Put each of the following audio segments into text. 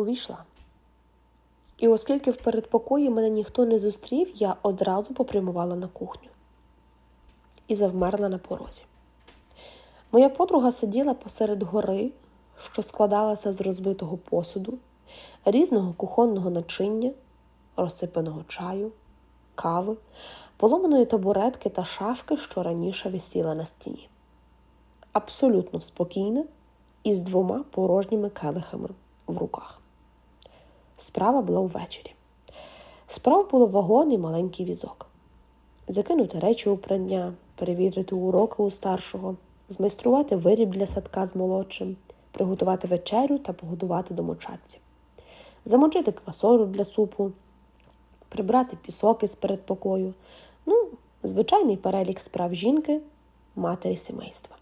увійшла. І оскільки в передпокої мене ніхто не зустрів, я одразу попрямувала на кухню і завмерла на порозі. Моя подруга сиділа посеред гори, що складалася з розбитого посуду, різного кухонного начиння, розсипаного чаю, кави, поломаної табуретки та шафки, що раніше висіла на стіні. Абсолютно спокійна і з двома порожніми келихами в руках. Справа була ввечері. Справа було вагон і маленький візок. Закинути речі у прання, перевірити уроки у старшого, змайструвати виріб для садка з молодшим, приготувати вечерю та погодувати домочадців, замочити квасолю для супу, прибрати пісок із передпокою. Ну, звичайний перелік справ жінки, матері сімейства.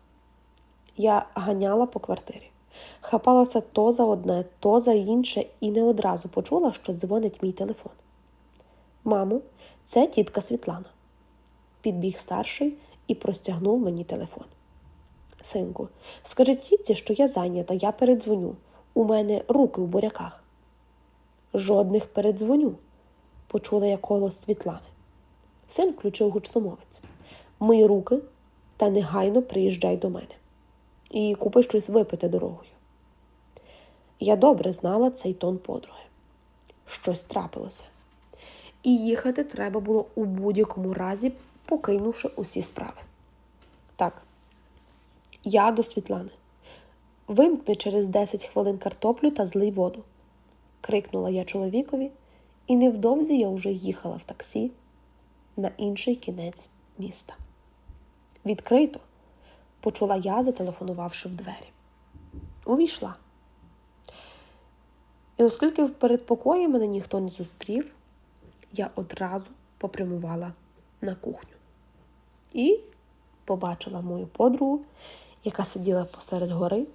Я ганяла по квартирі, хапалася то за одне, то за інше, і не одразу почула, що дзвонить мій телефон. Мамо, це тітка Світлана. Підбіг старший і простягнув мені телефон. Синку, скажи тітці, що я зайнята, я передзвоню. У мене руки в буряках. Жодних передзвоню, почула я голос Світлани. Син включив гучномовець. Мої руки та негайно приїжджай до мене і купи щось випити дорогою. Я добре знала цей тон подруги. Щось трапилося. І їхати треба було у будь-якому разі, покинувши усі справи. Так, я до Світлани. Вимкни через 10 хвилин картоплю та злий воду, крикнула я чоловікові, і невдовзі я вже їхала в таксі на інший кінець міста. Відкрито, почула я, зателефонувавши в двері. Увійшла. І оскільки в передпокої мене ніхто не зустрів, я одразу попрямувала на кухню і побачила мою подругу, яка сиділа посеред гори,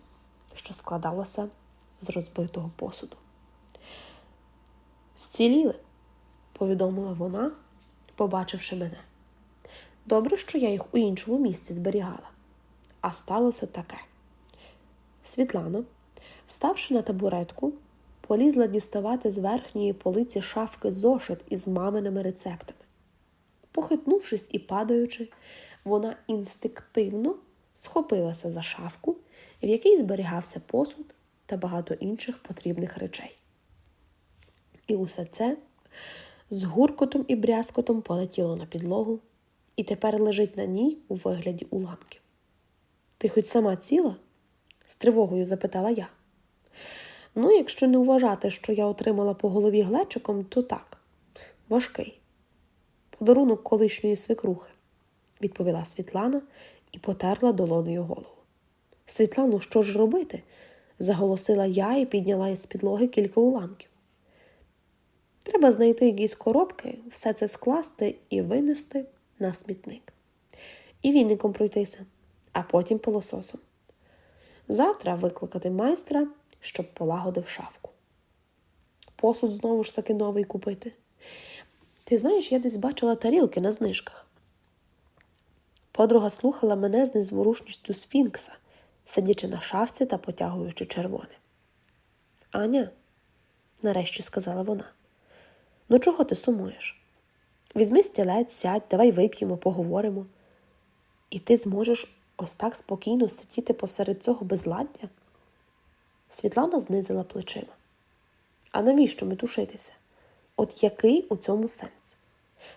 що складалася з розбитого посуду. Вціліли, повідомила вона, побачивши мене. Добре, що я їх у іншому місці зберігала. А сталося таке. Світлана, вставши на табуретку, полізла діставати з верхньої полиці шафки зошит із маминими рецептами. Похитнувшись і падаючи, вона інстинктивно схопилася за шафку, в якій зберігався посуд та багато інших потрібних речей. І усе це з гуркотом і брязкотом полетіло на підлогу і тепер лежить на ній у вигляді уламків. Ти хоч сама ціла? з тривогою запитала я. Ну, якщо не вважати, що я отримала по голові глечиком, то так, важкий. Подарунок колишньої свекрухи, відповіла Світлана і потерла долоною голову. Світлану, що ж робити? заголосила я і підняла із підлоги кілька уламків. Треба знайти якісь коробки, все це скласти і винести на смітник. І віником пройтися, а потім пилососом. Завтра викликати майстра, щоб полагодив шафку. Посуд знову ж таки новий купити. Ти знаєш, я десь бачила тарілки на знижках. Подруга слухала мене з незворушністю сфінкса, сидячи на шафці та потягуючи червоне. Аня, нарешті сказала вона, ну чого ти сумуєш? Візьми стілець, сядь, давай вип'ємо, поговоримо. І ти зможеш ось так спокійно сидіти посеред цього безладдя? Світлана знизила плечима. А навіщо метушитися? От який у цьому сенс?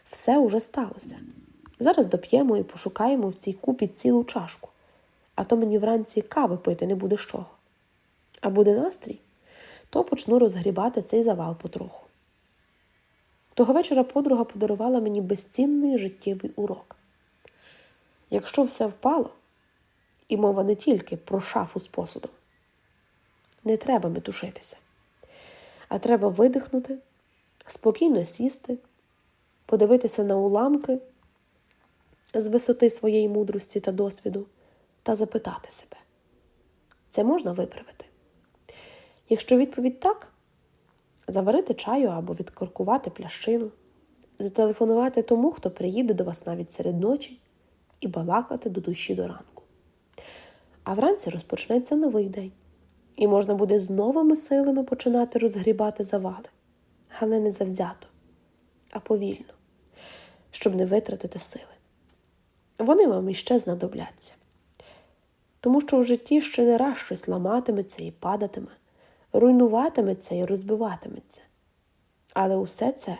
Все уже сталося. Зараз доп'ємо і пошукаємо в цій купі цілу чашку, а то мені вранці кави пити не буде з чого. А буде настрій, то почну розгрібати цей завал потроху. Того вечора подруга подарувала мені безцінний життєвий урок. Якщо все впало, і мова не тільки про шафу з посудом, не треба метушитися, а треба видихнути, спокійно сісти, подивитися на уламки з висоти своєї мудрості та досвіду та запитати себе, це можна виправити? Якщо відповідь так, заварити чаю або відкоркувати плящину, зателефонувати тому, хто приїде до вас навіть серед ночі, і балакати до душі до ранку. А вранці розпочнеться новий день, і можна буде з новими силами починати розгрібати завали, але не завзято, а повільно, щоб не витратити сили. Вони вам іще знадобляться. Тому що в житті ще не раз щось ламатиметься і падатиме, руйнуватиметься і розбиватиметься. Але усе це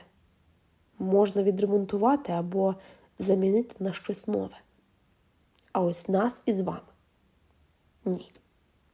можна відремонтувати або замінити на щось нове. А ось нас із вами ні.